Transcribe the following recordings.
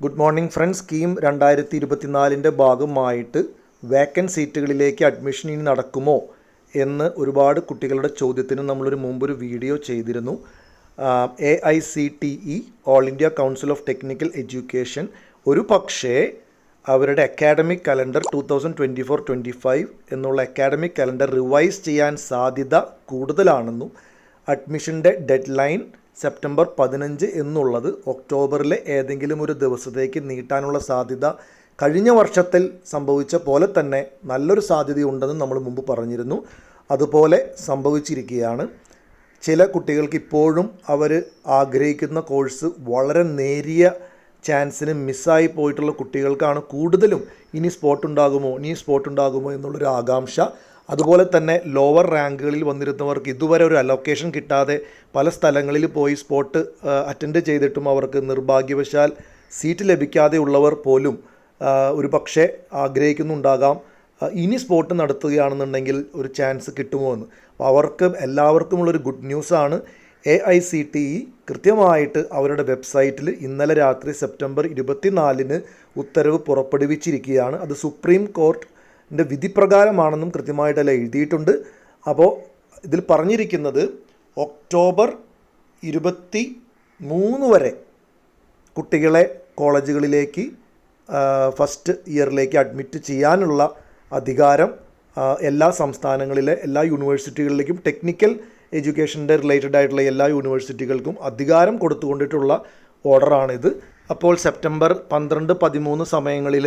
Good morning friends. Scheme രണ്ടായിരത്തി ഇരുപത്തിനാലിന്റെ ഭാഗമായിട്ട് vacant സീറ്റുകളിലേക്ക് admission ഇനി നടക്കുമോ എന്ന് ഒരുപാട് കുട്ടികളുടെ ചോദ്യത്തിന് നമ്മളൊരു മുമ്പൊരു വീഡിയോ ചെയ്തിരുന്നു. A I C T E all India council of technical education ഒരു പക്ഷേ അവരുടെ academic calendar two thousand twenty four twenty five എന്നുള്ള അക്കാഡമിക് കലണ്ടർ റിവൈസ് ചെയ്യാൻ സാധ്യത കൂടുതലാണെന്നും അഡ്മിഷന്റെ ഡെഡ് ലൈൻ സെപ്റ്റംബർ പതിനഞ്ച് എന്നുള്ളത് ഒക്ടോബറിലെ ഏതെങ്കിലും ഒരു ദിവസത്തേക്ക് നീട്ടാനുള്ള സാധ്യത കഴിഞ്ഞ വർഷത്തിൽ സംഭവിച്ച പോലെ തന്നെ നല്ലൊരു സാധ്യതയുണ്ടെന്ന് നമ്മൾ മുമ്പ് പറഞ്ഞിരുന്നു. അതുപോലെ സംഭവിച്ചിരിക്കുകയാണ്. ചില കുട്ടികൾക്ക് ഇപ്പോഴും അവർ ആഗ്രഹിക്കുന്ന കോഴ്സ് വളരെ നേരിയ ചാൻസിന് മിസ്സായി പോയിട്ടുള്ള കുട്ടികൾക്കാണ് കൂടുതലും ഇനി സ്പോട്ട് ഉണ്ടാകുമോ ഇനി സ്പോട്ട് ഉണ്ടാകുമോ എന്നുള്ളൊരു ആകാംക്ഷ അതുപോലെ തന്നെ ലോവർ റാങ്കുകളിൽ വന്നിരുന്നവർക്ക് ഇതുവരെ ഒരു അലോക്കേഷൻ കിട്ടാതെ പല സ്ഥലങ്ങളിൽ പോയി സ്പോട്ട് അറ്റൻഡ് ചെയ്തിട്ടും അവർക്ക് നിർഭാഗ്യവശാൽ സീറ്റ് ലഭിക്കാതെ ഉള്ളവർ പോലും ഒരു പക്ഷേ ആഗ്രഹിക്കുന്നുണ്ടാകാം. ഇനി സ്പോട്ട് നടത്തുകയാണെന്നുണ്ടെങ്കിൽ ഒരു ചാൻസ് കിട്ടുമോ എന്ന്. അവർക്ക് എല്ലാവർക്കുമുള്ളൊരു ഗുഡ് ന്യൂസാണ് A I C T E കൃത്യമായിട്ട് അവരുടെ വെബ്സൈറ്റിൽ ഇന്നലെ രാത്രി സെപ്റ്റംബർ ഇരുപത്തിനാലിന് ഉത്തരവ് പുറപ്പെടുവിച്ചിരിക്കുകയാണ്. അത് സുപ്രീം കോർട്ടിന്റെ വിധിപ്രകാരമാണെന്നും കൃത്യമായിട്ടല്ല എഴുതിയിട്ടുണ്ട്. അപ്പോൾ ഇതിൽ പറഞ്ഞിരിക്കുന്നത് ഒക്ടോബർ ഇരുപത്തി മൂന്ന് വരെ കുട്ടികളെ കോളേജുകളിലേക്ക് ഫസ്റ്റ് ഇയറിലേക്ക് അഡ്മിറ്റ് ചെയ്യാനുള്ള അധികാരം എല്ലാ സംസ്ഥാനങ്ങളിലെ എല്ലാ യൂണിവേഴ്സിറ്റികളിലേക്കും ടെക്നിക്കൽ എഡ്യൂക്കേഷന്റെ റിലേറ്റഡ് ആയിട്ടുള്ള എല്ലാ യൂണിവേഴ്സിറ്റികൾക്കും അധികാരം കൊടുത്തുകൊണ്ടിട്ടുള്ള ഓർഡറാണിത്. അപ്പോൾ സെപ്റ്റംബർ പന്ത്രണ്ട് പതിമൂന്ന് സമയങ്ങളിൽ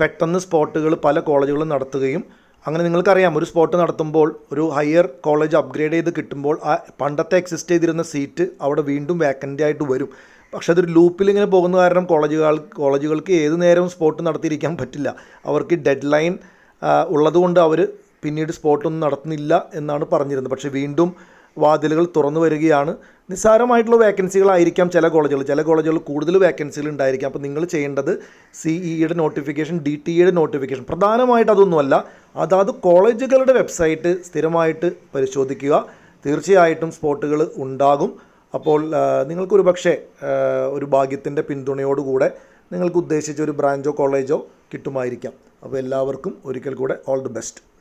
പെട്ടെന്ന് സ്പോട്ടുകൾ പല കോളേജുകളും നടത്തുകയും അങ്ങനെ നിങ്ങൾക്കറിയാം ഒരു സ്പോട്ട് നടത്തുമ്പോൾ ഒരു ഹയർ കോളേജ് അപ്ഗ്രേഡ് ചെയ്ത് കിട്ടുമ്പോൾ ആ പണ്ടത്തെ എക്സിസ്റ്റ് ചെയ്തിരുന്ന സീറ്റ് അവിടെ വീണ്ടും വേക്കന്റ് ആയിട്ട് വരും. പക്ഷേ അതൊരു ലൂപ്പിൽ ഇങ്ങനെ പോകുന്ന കാരണം കോളേജുകൾ കോളേജുകൾക്ക് ഏത് നേരവും സ്പോട്ട് നടത്തിയിരിക്കാൻ പറ്റില്ല. അവർക്ക് ഡെഡ് ലൈൻ ഉള്ളതുകൊണ്ട് അവർ പിന്നീട് സ്പോട്ടൊന്നും നടത്തുന്നില്ല എന്നാണ് പറഞ്ഞിരുന്നത്. പക്ഷേ വീണ്ടും വാതിലുകൾ തുറന്നു വരികയാണ്. നിസ്സാരമായിട്ടുള്ള വേക്കൻസികളായിരിക്കാം ചില കോളേജുകൾ. ചില കോളേജുകൾ കൂടുതൽ വേക്കൻസികൾ ഉണ്ടായിരിക്കാം. അപ്പോൾ നിങ്ങൾ ചെയ്യേണ്ടത് സി ഇയുടെ നോട്ടിഫിക്കേഷൻ ഡി ടി ഇയുടെ നോട്ടിഫിക്കേഷൻ പ്രധാനമായിട്ട് അതൊന്നുമല്ല. അതാത് കോളേജുകളുടെ വെബ്സൈറ്റ് സ്ഥിരമായിട്ട് പരിശോധിക്കുക. തീർച്ചയായിട്ടും സ്പോട്ടുകൾ ഉണ്ടാകും. അപ്പോൾ നിങ്ങൾക്കൊരു പക്ഷേ ഒരു ഭാഗ്യത്തിന്റെ പിന്തുണയോടുകൂടെ നിങ്ങൾക്ക് ഉദ്ദേശിച്ച ഒരു ബ്രാഞ്ചോ കോളേജോ കിട്ടുമായിരിക്കാം. അപ്പോൾ എല്ലാവർക്കും ഒരിക്കൽ കൂടെ ഓൾ ദി ബെസ്റ്റ്